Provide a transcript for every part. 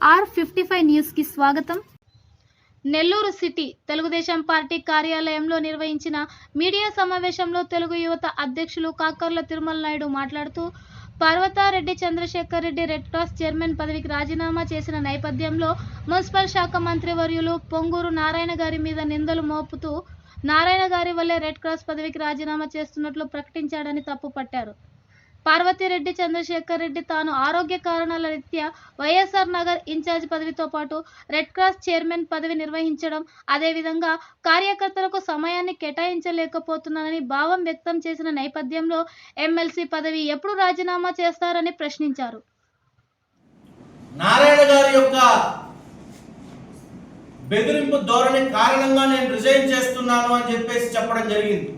Are fifty five న్యూస్కి స్వాగతం. Nellore city Telugu Desam party కార్యాలయంలో నిర్వహించిన మీడియా సమావేశంలో తెలుగు యువత అధ్యక్షులు కాకర్ల తిరుమల నాయుడు మాట్లాడుతూ Parvathareddy Chandrasekhar Reddy red cross chairman పదవికి రాజీనామా చేసిన నేపథ్యంలో మున్సిపల్ శాఖ మంత్రి వర్యులు పొంగూరు నారాయణ గారి మీద నిందలు మోపుతూ నారాయణ గారి వల్లే రెడ్ క్రాస్ పదవికి రాజీనామా చేస్తున్నట్లు ప్రకటించాడని తప్పుపట్టారు. పార్వతిరెడ్డి చంద్రశేఖర్ రెడ్డి తాను ఆరోగ్య కారణాల రీత్యా వైఎస్ఆర్ నగర్ ఇన్ఛార్జ్ పదవితో పాటు రెడ్ క్రాస్ చైర్మన్ పదవి నిర్వహించడం అదేవిధంగా కార్యకర్తలకు సమయాన్ని కేటాయించలేకపోతున్నానని భావం వ్యక్తం చేసిన నేపథ్యంలో ఎమ్మెల్సీ పదవి ఎప్పుడు రాజీనామా చేస్తారని ప్రశ్నించారు. నారాయణ గారి యొక్క బెదిరింపు ధోరణి కారణంగా నేను రిజైన్ చేస్తున్నాను అని చెప్పేసి చెప్పడం జరిగింది.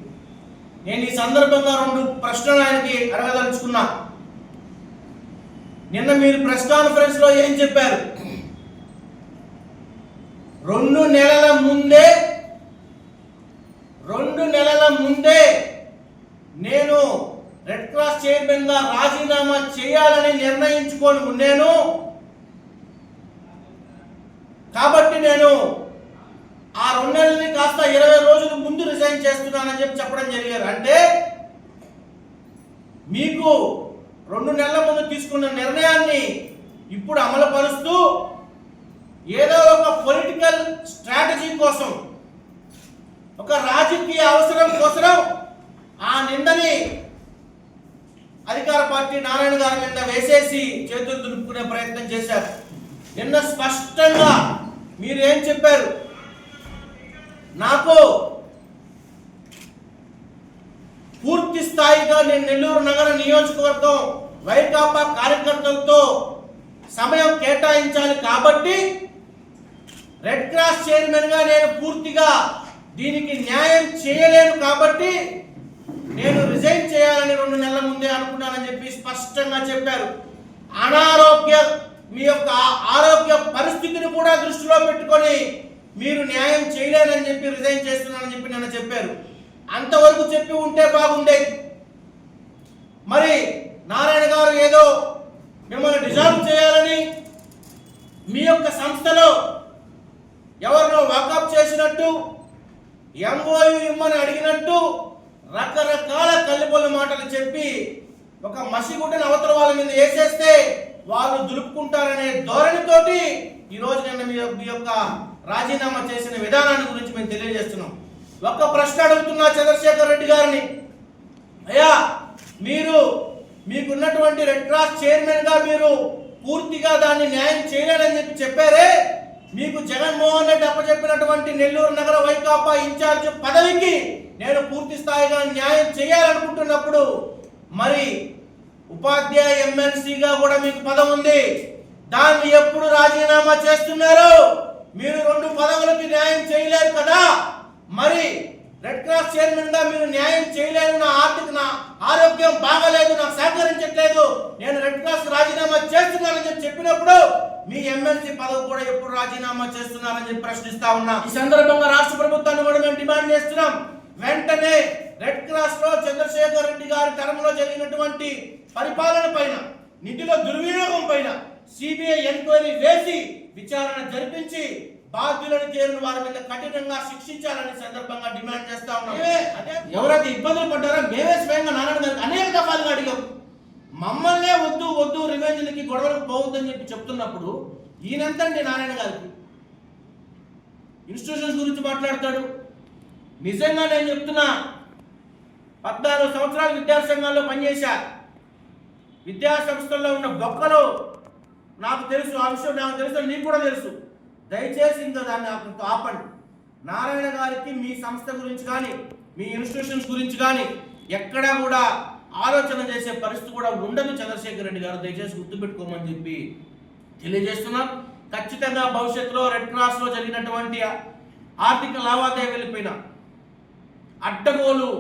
నేను ఈ సందర్భంగా రెండు ప్రశ్నలు ఆయనకి అడగదలుచుకున్నా. నిన్న మీరు ప్రెస్ కాన్ఫరెన్స్లో ఏం చెప్పారు? రెండు నెలల ముందే రెండు నెలల ముందే నేను రెడ్ క్రాస్ చైర్మన్గా రాజీనామా చేయాలని నిర్ణయించుకొని ఉన్నాను. కాబట్టి నేను ఆ రెండు నెలలని కాస్త ఇరవై రోజుల ముందు చేస్తున్నానని చెప్పి చెప్పడం జరిగారు. అంటే మీకు రెండు నెలల ముందు తీసుకున్న నిర్ణయాన్ని ఇప్పుడు అమలు పరుస్తూ ఏదో ఒక పొలిటికల్ స్ట్రాటజీ కోసం ఒక రాజకీయ అవసరం కోసం ఆ నిందని అధికార పార్టీ నారాయణ గారి మీద వేసేసి చేతులు దులుపుకునే ప్రయత్నం చేశారు. నిన్న స్పష్టంగా మీరు ఏం చెప్పారు? నాకు పూర్తి స్థాయిగా నేను నెల్లూరు నగర నియోజకవర్గం వైకాపా కార్యకర్తలతో సమయం కేటాయించాలి కాబట్టి రెడ్ క్రాస్ చైర్మన్గా నేను పూర్తిగా దీనికి న్యాయం చేయలేను కాబట్టి నేను రిజైన్ చేయాలని రెండు నెలల ముందే అనుకున్నానని చెప్పి స్పష్టంగా చెప్పారు. అనారోగ్య మీ యొక్క ఆరోగ్య పరిస్థితిని కూడా దృష్టిలో పెట్టుకొని మీరు న్యాయం చేయలేనని చెప్పి రిజైన్ చేస్తున్నానని చెప్పి నన్ను చెప్పారు. అంతవరకు చెప్పి ఉంటే బాగుండేది. మరి నారాయణ గారు ఏదో మిమ్మల్ని డిజాల్వ్ చేయాలని మీ యొక్క సంస్థలో ఎవరినో వాకప్ చేసినట్టు ఎంఓయు ఇమ్మని అడిగినట్టు రకరకాల కల్లిపొల్ల మాటలు చెప్పి ఒక మసిగుడ్డని అవతల వాళ్ళ మీద వేసేస్తే వాళ్ళు దులుపుకుంటారనే ధోరణితోటి ఈ రోజు నిన్న మీ యొక్క- మీ యొక్క రాజీనామా చేసిన విధానాన్ని గురించి మేము తెలియజేస్తున్నాం. ఒక ప్రశ్న అడుగుతున్నా చంద్రశేఖర్ రెడ్డి గారిని. అయ్యా మీరు మీకున్నటువంటి రెడ్ క్రాస్ చైర్మన్గా మీరు పూర్తిగా దాన్ని న్యాయం చేయలేదని చెప్పి చెప్పారే. మీకు జగన్మోహన్ రెడ్డి అప్పచెప్పినటువంటి నెల్లూరు నగర వైకాపా ఇన్ఛార్జ్ పదవికి నేను పూర్తి స్థాయిగా న్యాయం చేయాలనుకుంటున్నప్పుడు మరి ఉపాధ్యాయ ఎమ్మెల్సీగా కూడా మీకు పదం ఉంది. దాన్ని ఎప్పుడు రాజీనామా చేస్తున్నారు? మీరు రెండు పదవులకి మరి రెడ్ క్రాస్ చైర్మన్గా మీరు న్యాయం చేయలేదు నా ఆర్థిక నా ఆరోగ్యం బాగలేదు నాకు సహకరించట్లేదు నేను రెడ్ క్రాస్ రాజీనామా చేస్తున్నానని చెప్పి చెప్పినప్పుడు మీ ఎమ్మెల్సీ పదవి కూడా ఎప్పుడు రాజీనామా చేస్తున్నారని చెప్పి ప్రశ్నిస్తా ఉన్నా. ఈ సందర్భంగా రాష్ట్ర ప్రభుత్వాన్ని కూడా మేము డిమాండ్ చేస్తున్నాం. వెంటనే రెడ్ క్రాస్లో చంద్రశేఖర్ రెడ్డి గారి తరంలో జరిగినటువంటి పరిపాలన పైన నిధుల దుర్వినియోగం పైన సిబిఐ ఎంక్వైరీ వేసి విచారణ జరిపించి బాధ్యులను చేరిన వారి మీద కఠినంగా శిక్షించాలని సందర్భంగా డిమాండ్ చేస్తా ఉన్నాం. ఎవరైతే ఇబ్బందులు పడ్డారో మేమే స్వయంగా నారాయణ గారికి అనేక దఫాలుగా అడిగాం. మమ్మల్నే వద్దు వద్దు రివెంజ్లకి గొడవలకు పోవద్దని చెప్పి చెప్తున్నప్పుడు ఈయనంతండి నారాయణ గారికి. ఇన్స్టిట్యూషన్స్ గురించి మాట్లాడతాడు. నిజంగా నేను చెప్తున్నా పద్నాలుగు సంవత్సరాలు విద్యాసంఘాల్లో పనిచేశా. విద్యా సంస్థల్లో ఉన్న బొక్కలు నాకు తెలుసు ఆ విషయం నాకు తెలుసు నీకు కూడా తెలుసు. దయచేసి ఇంకా దాన్ని నాకు ఆపండి. నారాయణ గారికి మీ సంస్థ గురించి కానీ మీ ఇన్స్టిట్యూషన్స్ గురించి కానీ ఎక్కడా కూడా ఆలోచన చేసే పరిస్థితి కూడా ఉండదు చంద్రశేఖర్ రెడ్డి గారు. దయచేసి గుర్తుపెట్టుకోమని చెప్పి తెలియజేస్తున్నాం. ఖచ్చితంగా భవిష్యత్తులో రెడ్ క్రాస్లో జరిగినటువంటి ఆర్థిక లావాదేవీలపైన అడ్డగోలు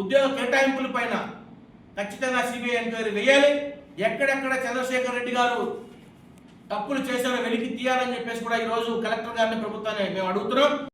ఉద్యోగ కేటాయింపుల పైన ఖచ్చితంగా సిబిఐ ఎంక్వైరీ వేయాలి. ఎక్కడెక్కడ చంద్రశేఖర్ రెడ్డి గారు తప్పులు చేశారో వెలికి తీయాలని చెప్పేసి కూడా ఈరోజు కలెక్టర్ గారిని ప్రభుత్వాన్ని మేము అడుగుతున్నాం.